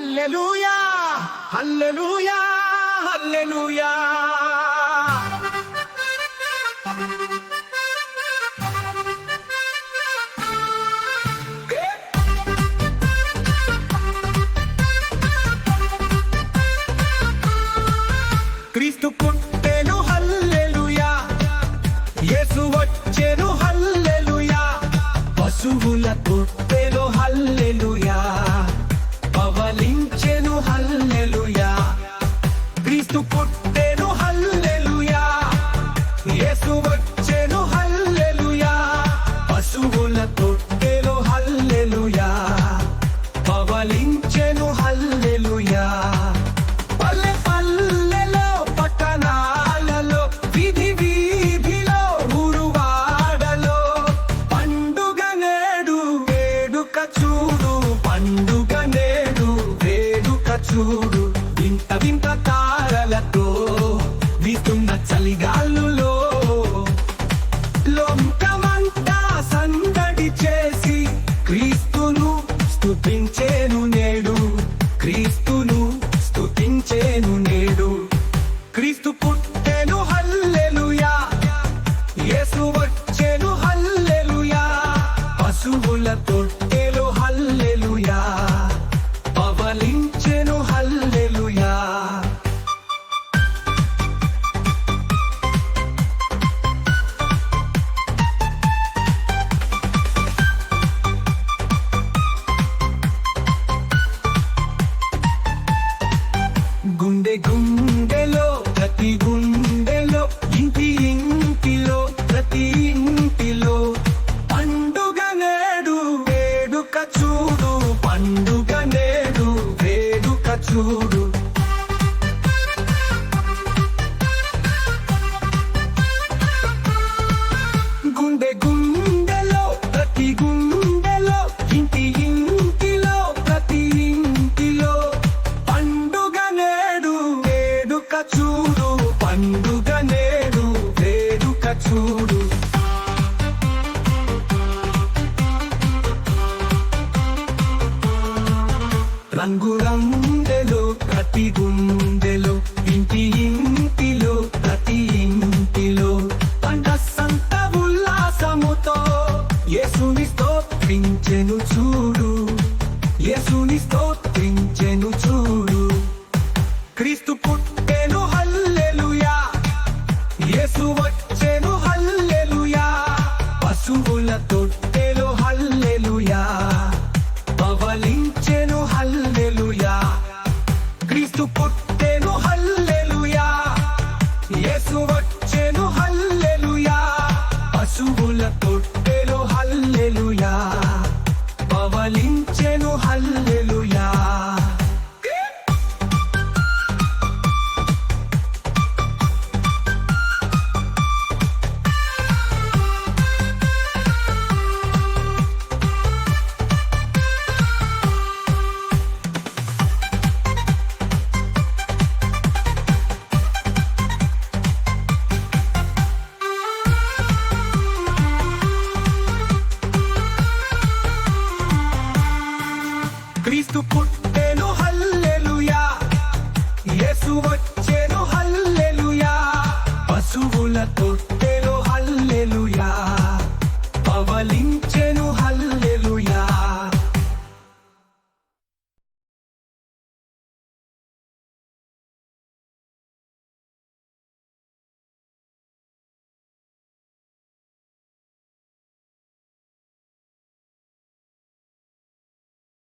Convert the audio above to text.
హల్లెలూయా హల్లెలూయా హల్లెలూయా. క్రీస్తు పుట్టెను హల్లెలుయా యేసు వచ్చెను హల్లెలుయా. పశువుల పుట్ట Cristo por అంగుళందెలో ప్రతి గుండెలో ఇంటి ఇంటిలో ప్రతి ఇంటిలో పంట సంత ఉల్లాసముతో యేసుని స్తోత్రించెను చూడు. యేసుని స్తోత్రించెను చూడు. క్రీస్తు పుట్టెను హల్లెలుయా. యేసు వచ్చెను హల్లెలుయా. పశువుల తొట్టు Cristo por